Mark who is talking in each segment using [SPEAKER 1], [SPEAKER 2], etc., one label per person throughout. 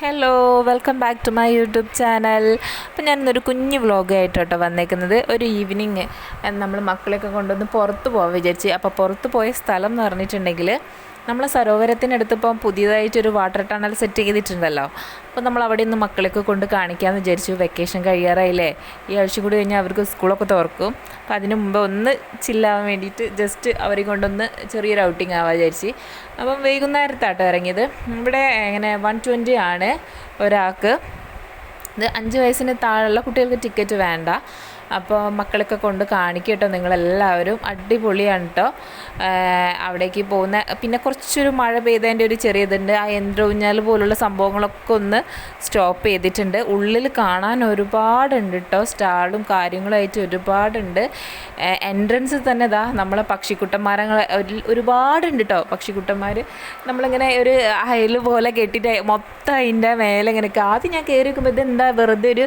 [SPEAKER 1] Hello welcome back to my YouTube channel അപ്പം ഞാനിന്നൊരു കുഞ്ഞു വ്ളോഗായിട്ട് കേട്ടോ വന്നേക്കുന്നത്. ഒരു ഈവനിങ് നമ്മൾ മക്കളെയൊക്കെ കൊണ്ടുവന്ന് പുറത്ത് പോകാൻ വിചാരിച്ച്. അപ്പോൾ പുറത്ത് പോയ സ്ഥലം എന്ന് പറഞ്ഞിട്ടുണ്ടെങ്കിൽ നമ്മൾ സരോവരത്തിനടുത്ത് ഇപ്പം പുതിയതായിട്ടൊരു വാട്ടർ ടണൽ സെറ്റ് ചെയ്തിട്ടുണ്ടല്ലോ. അപ്പോൾ നമ്മൾ അവിടെ നിന്ന് മക്കളെയൊക്കെ കൊണ്ട് കാണിക്കാമെന്ന് വിചാരിച്ചു. വെക്കേഷൻ കഴിയാറായില്ലേ? ഈ ആഴ്ച കൂടി കഴിഞ്ഞാൽ അവർക്ക് സ്കൂളൊക്കെ തുറക്കും. അപ്പോൾ അതിന് മുമ്പ് ഒന്ന് ചില്ലാവാൻ വേണ്ടിയിട്ട് ജസ്റ്റ് അവരെ കൊണ്ടൊന്ന് ചെറിയൊരു ഔട്ടിങ് ആവാൻ വിചാരിച്ച്. അപ്പം വൈകുന്നേരത്താട്ടോ ഇറങ്ങിയത്. ഇവിടെ ഇങ്ങനെ വൺ ട്വന്റി ആണ് ഒരാൾക്ക്. ഇത് അഞ്ച് വയസ്സിന് താഴെയുള്ള കുട്ടികൾക്ക് ടിക്കറ്റ് വേണ്ട. അപ്പോൾ മക്കളൊക്കെ കൊണ്ട് കാണിക്കും കേട്ടോ നിങ്ങളെല്ലാവരും. അടിപൊളിയാണ് കേട്ടോ അവിടേക്ക് പോകുന്ന പിന്നെ കുറച്ചൊരു മഴ പെയ്തതിന്റെ ഒരു ചെറിയതുണ്ട്. ആ യന്ത്രഊഞ്ഞാൽ പോലുള്ള സംഭവങ്ങളൊക്കെ ഒന്ന് സ്റ്റോപ്പ് ചെയ്തിട്ടുണ്ട്. ഉള്ളിൽ കാണാൻ ഒരുപാടുണ്ട് കേട്ടോ സ്റ്റാളും കാര്യങ്ങളായിട്ട് ഒരുപാടുണ്ട്. എൻട്രൻസ് തന്നെ ഇതാ നമ്മളെ പക്ഷിക്കുട്ടന്മാരങ്ങൾ ഒരുപാടുണ്ട് കേട്ടോ പക്ഷിക്കുട്ടന്മാർ നമ്മളിങ്ങനെ ഒരു അയൽ പോലെ കെട്ടിയിട്ട് മൊത്തം അതിന്റെ മേലെ ഇങ്ങനെ ആദ്യം ഞാൻ കയറി വെക്കുമ്പോൾ ഇതെന്താ വെറുതെ ഒരു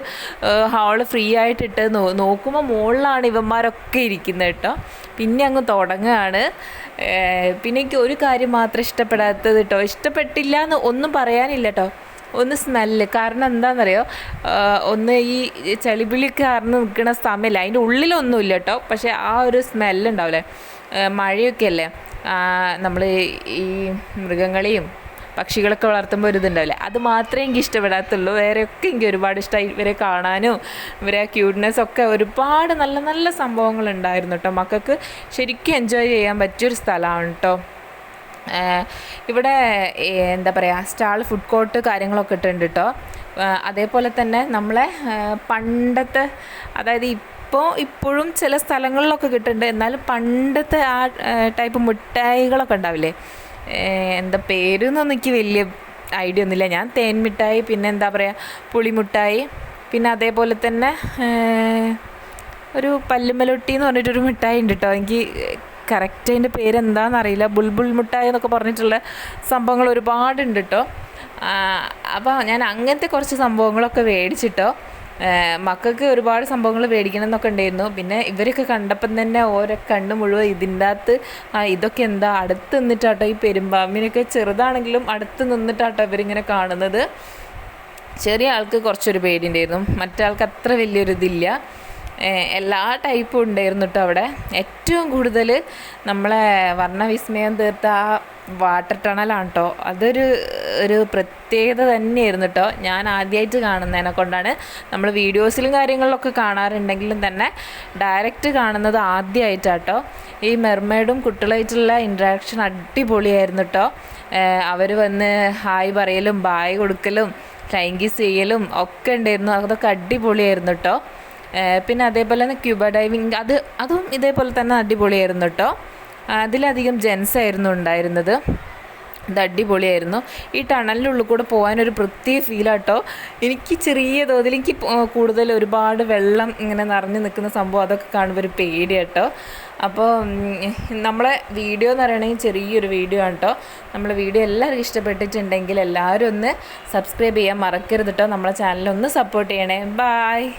[SPEAKER 1] ഹാൾ ഫ്രീ ആയിട്ടിട്ട് നോ നോക്കുമ്പോൾ മുകളിലാണ് ഇവന്മാരൊക്കെ ഇരിക്കുന്നത് കേട്ടോ. പിന്നെ അങ്ങ് തുടങ്ങുകയാണ് പിന്നെ എനിക്ക് ഒരു കാര്യം മാത്രം ഇഷ്ടപ്പെടാത്തത് കേട്ടോ. ഇഷ്ടപ്പെട്ടില്ല എന്ന് ഒന്നും പറയാനില്ല കേട്ടോ. ഒന്ന് സ്മെല്ല്. കാരണം എന്താണെന്നറിയോ ഒന്ന് ഈ ചളിപിളി കാരണം നിൽക്കുന്ന സമയമില്ല അതിന്റെ ഉള്ളിലൊന്നുമില്ല കേട്ടോ. പക്ഷേ ആ ഒരു സ്മെല്ലുണ്ടാവില്ലേ മഴയൊക്കെ അല്ലേ നമ്മൾ ഈ മൃഗങ്ങളെയും പക്ഷികളൊക്കെ വളർത്തുമ്പോൾ ഒരു ഇതുണ്ടാവില്ല? അത് മാത്രമേ എനിക്ക് ഇഷ്ടപ്പെടാത്തുള്ളൂ. വേറെയൊക്കെ എനിക്ക് ഒരുപാട് ഇഷ്ടമായി ഇവരെ കാണാനും ഇവരെ ക്യൂട്ട്നെസ് ഒക്കെ ഒരുപാട് നല്ല നല്ല സംഭവങ്ങൾ ഉണ്ടായിരുന്നു കേട്ടോ മക്കൾക്ക് ശരിക്കും എൻജോയ് ചെയ്യാൻ പറ്റിയൊരു സ്ഥലമാണ് കേട്ടോ ഇവിടെ എന്താ പറയുക സ്റ്റാൾ ഫുഡ് കോർട്ട് കാര്യങ്ങളൊക്കെ ഇട്ടുണ്ട് കേട്ടോ അതേപോലെ തന്നെ നമ്മളെ പണ്ടത്തെ അതായത് ഇപ്പോൾ ഇപ്പോഴും ചില സ്ഥലങ്ങളിലൊക്കെ കിട്ടുന്നുണ്ട്. എന്നാലും പണ്ടത്തെ ആ ടൈപ്പ് മിഠായികളൊക്കെ ഉണ്ടാവില്ലേ? എന്താ പേരെന്നൊന്നും എനിക്ക് വലിയ ഐഡിയ ഒന്നുമില്ല. ഞാൻ തേൻ മിഠായി പിന്നെ എന്താ പറയുക പുളിമിഠായി പിന്നെ അതേപോലെ തന്നെ ഒരു പല്ലുമലൊട്ടി എന്ന് പറഞ്ഞിട്ടൊരു മിഠായി ഉണ്ട് കേട്ടോ എനിക്ക് കറക്റ്റ് അതിന്റെ പേരെന്താണെന്ന് അറിയില്ല. ബുൾബുൾ മിഠായി എന്നൊക്കെ പറഞ്ഞിട്ടുള്ള സംഭവങ്ങൾ ഒരുപാടുണ്ട് കേട്ടോ അപ്പോൾ ഞാൻ അങ്ങനത്തെ കുറച്ച് സംഭവങ്ങളൊക്കെ മേടിച്ചിട്ടോ. മക്കൾക്ക് ഒരുപാട് സംഭവങ്ങൾ മേടിക്കണം എന്നൊക്കെ ഉണ്ടായിരുന്നു. പിന്നെ ഇവരൊക്കെ കണ്ടപ്പം തന്നെ ഓരോ കണ്ണ് മുഴുവൻ ഇതിന്റെ അകത്ത് ഇതൊക്കെ എന്താ അടുത്ത് നിന്നിട്ടാട്ടോ ഈ പെരുമ്പാമ്പിനൊക്കെ ചെറുതാണെങ്കിലും അടുത്ത് നിന്നിട്ടാട്ടോ ഇവരിങ്ങനെ കാണുന്നത്. ചെറിയ ആൾക്ക് കുറച്ചൊരു പേടിയുണ്ടായിരുന്നു. മറ്റേ ആൾക്ക് അത്ര വലിയൊരു ഇതില്ല. എല്ലാ ടൈപ്പും ഉണ്ടായിരുന്നു കേട്ടോ അവിടെ. ഏറ്റവും കൂടുതൽ നമ്മളെ വർണവിസ്മയം തീർത്ത ആ വാട്ടർ ടണലാണ് കേട്ടോ അതൊരു ഒരു പ്രത്യേകത തന്നെയായിരുന്നു കേട്ടോ. ഞാൻ ആദ്യമായിട്ട് കാണുന്നതിനെ കൊണ്ടാണ്. നമ്മൾ വീഡിയോസിലും കാര്യങ്ങളിലൊക്കെ കാണാറുണ്ടെങ്കിലും തന്നെ ഡയറക്റ്റ് കാണുന്നത് ആദ്യമായിട്ടാട്ടോ ഈ മെർമേഡും കുട്ടികളായിട്ടുള്ള ഇൻട്രാക്ഷൻ അടിപൊളിയായിരുന്നു കേട്ടോ. അവർ വന്ന് ഹായ് പറയലും ബായ് കൊടുക്കലും ഫ്ലൈങ് ചെയ്യലും ഒക്കെ ഉണ്ടായിരുന്നു. അതൊക്കെ അടിപൊളിയായിരുന്നു കേട്ടോ. പിന്നെ അതേപോലെ തന്നെ ക്യൂബ ഡൈവിങ് അത് അതും ഇതേപോലെ തന്നെ അടിപൊളിയായിരുന്നു കേട്ടോ. അതിലധികം ജെൻസ് ആയിരുന്നു ഉണ്ടായിരുന്നത്. ഇത് അടിപൊളിയായിരുന്നു. ഈ ടണലിനുള്ളിൽ കൂടെ പോകാനൊരു പ്രത്യേക ഫീലാട്ടോ എനിക്ക് ചെറിയ തോതിൽ എനിക്ക് കൂടുതൽ ഒരുപാട് വെള്ളം ഇങ്ങനെ നിറഞ്ഞു നിൽക്കുന്ന സംഭവം അതൊക്കെ കാണുമ്പോൾ ഒരു പേടിയാട്ടോ. അപ്പോൾ നമ്മളെ വീഡിയോ എന്ന് പറയണമെങ്കിൽ ചെറിയൊരു വീഡിയോ ആണ് കേട്ടോ നമ്മളെ വീഡിയോ എല്ലാവർക്കും ഇഷ്ടപ്പെട്ടിട്ടുണ്ടെങ്കിൽ എല്ലാവരും ഒന്ന് സബ്സ്ക്രൈബ് ചെയ്യാൻ മറക്കരുത് കേട്ടോ നമ്മളെ ചാനലൊന്ന് സപ്പോർട്ട് ചെയ്യണേ. ബായ്